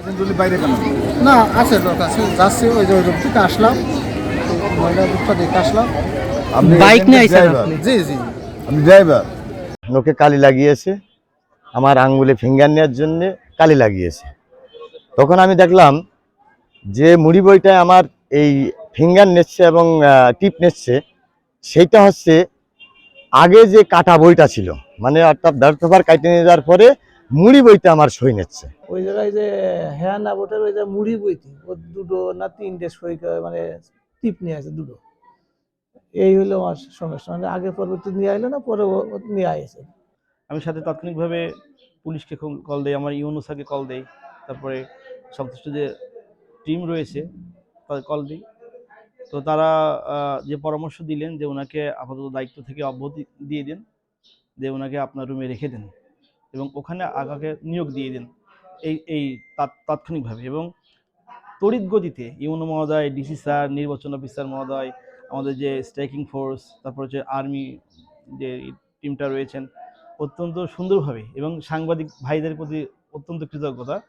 এজেন্টুলি বাইরে কেন না আছে লোক আছে যাচ্ছি ওই যে ওই থেকে আসলাম। রূপটা দেখে আসলাম। আপনি বাইক নিয়ে এজেন্টের আইছেন আপনি? জি জি। আপনি ড্রাইভার নোকে কালি লাগিয়েছে। আমার আঙ্গুলে ফিঙ্গার নেওয়ার জন্য কালি লাগিয়েছে। তখন আমি দেখলাম যে মুড়ি বইটায় আমার এই ফিঙ্গার নিচ্ছে এবং টিপ নিচ্ছে। সেইটা হচ্ছে আগে যে কাটা বইটা ছিল মানে অর্থাৎ ব্যাট পেপার কাটে নিয়ে যাওয়ার পরে মুড়ি বইটা আমার সই নিচ্ছে। ওই জায়গায় যে হ্যাঁ না ওই যে মুড়ি বইতি ও দুটো না তিনটে সই মানে টিপ নিয়ে আছে দুটো। এই হলো আমার সমস্যা মানে আগে পরবর্তী নিয়ে আইলো না, পরে নিয়ে আইছে। আমি সাথে তাৎক্ষণিকভাবে পুলিশকে কল দেই, আমার ইউনুসাকে কল দেই, তারপরে সংশ্লিষ্ট যে টিম রয়েছে, তাদের কল দিই। তো তারা যে পরামর্শ দিলেন যে ওনাকে আপাতত দায়িত্ব থেকে অব্যাহতি দিয়ে দিন, যে ওনাকে আপনার রুমে রেখে দেন এবং ওখানে আগাকে নিয়োগ দিয়ে দিন। এই এই তাৎ- তাৎক্ষণিকভাবে এবং তড়িৎ গতিতে ইউনো মহোদয়, ডিসি স্যার, নির্বাচন অফিসার মহোদয়, আমাদের যে স্ট্রাইকিং ফোর্স, তারপর হচ্ছে আর্মি যে টিমটা রয়েছেন, অত্যন্ত সুন্দরভাবে এবং সাংবাদিক ভাইদের প্রতি অত্যন্ত কৃতজ্ঞতা।